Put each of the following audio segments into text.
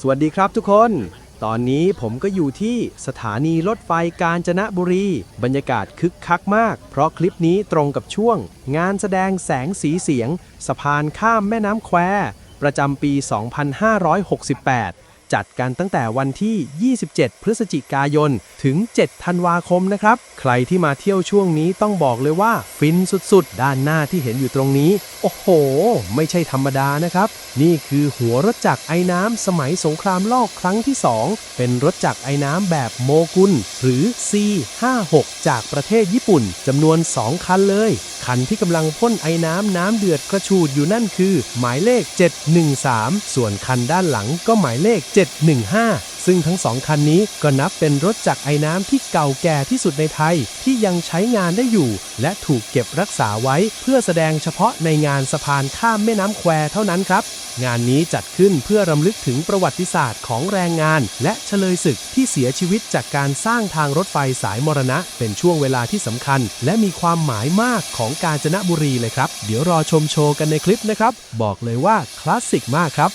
สวัสดีครับทุกคน ตอนนี้ผมก็อยู่ที่สถานีรถไฟกาญจนบุรี บรรยากาศคึกคักมาก เพราะคลิปนี้ตรงกับช่วง งานแสดงแสงสีเสียง สะพานข้ามแม่น้ำแคว ประจำปี 2568 จัดกันตั้งแต่วันที่ 27 พฤศจิกายน ถึง 7 ธันวาคมนะครับ ใครที่มาเที่ยวช่วงนี้ต้องบอกเลยว่า ฟินสุดๆ ด้านหน้าที่เห็นอยู่ตรงนี้ โอ้โห ไม่ใช่ธรรมดานะครับ นี่คือหัวรถจักรไอ้น้ำสมัยสงครามโลกครั้งที่ 2 เป็นรถจักรไอ้น้ำแบบโมกุล หรือ C56 จากประเทศญี่ปุ่นจำนวน 2 คันเลย คันที่กำลังพ่นไอ้น้ำน้ำเดือดกระชูดอยู่นั่นคือ หมายเลข 713 ส่วนคันด้านหลังก็หมายเลข 715 ซึ่งทั้งสองคันนี้ก็นับเป็นรถจักรไอ้น้ำที่เก่าแก่ที่สุดในไทยที่ยังใช้งานได้อยู่ และถูกเก็บรักษาไว้เพื่อแสดงเฉพาะในงานสะพานข้ามแม่น้ำแควเท่านั้นครับ งานนี้จัดขึ้นเพื่อรำลึกถึงประวัติศาสตร์ของแรงงาน และเฉลยศึกที่เสียชีวิตจากการสร้างทางรถไฟสายมรณะ เป็นช่วงเวลาที่สำคัญ และมีความหมายมากของกาญจนบุรีเลยครับ เดี๋ยวรอชมโชว์กันในคลิปนะครับ บอกเลยว่าคลาสสิกมากครับ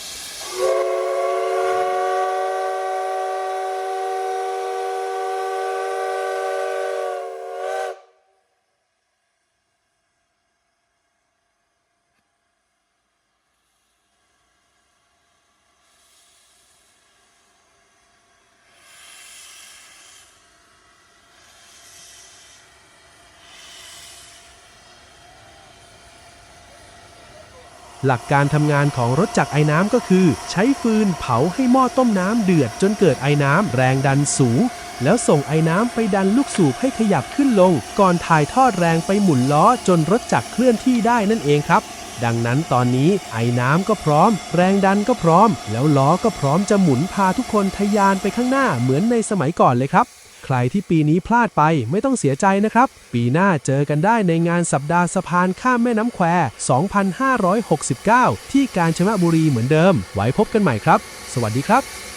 หลักการทำงานของรถจักรไอ้น้ำก็คือ ใช้ฟืนเผาให้หม้อต้มน้ำเดือดจนเกิดไอ้น้ำแรงดันสูง แล้วส่งไอ้น้ำไปดันลูกสูบให้ขยับขึ้นลง ก่อนถ่ายทอดแรงไปหมุนล้อจนรถจักรเคลื่อนที่ได้นั่นเองครับ ดังนั้นตอนนี้ไอ้น้ำก็พร้อม แรงดันก็พร้อม แล้วล้อก็พร้อมจะหมุนพาทุกคนทะยานไปข้างหน้าเหมือนในสมัยก่อนเลยครับ รที่ปีนี้พลาดไปไม่ต้องเสียใจนะครับ ปีหน้าเจอกันได้ในงานสัปดาห์สะพานข้ามแม่น้ำแคว 2569 ที่กาญจนบุรีเหมือนเดิม ไว้พบกันใหม่ครับ สวัสดีครับ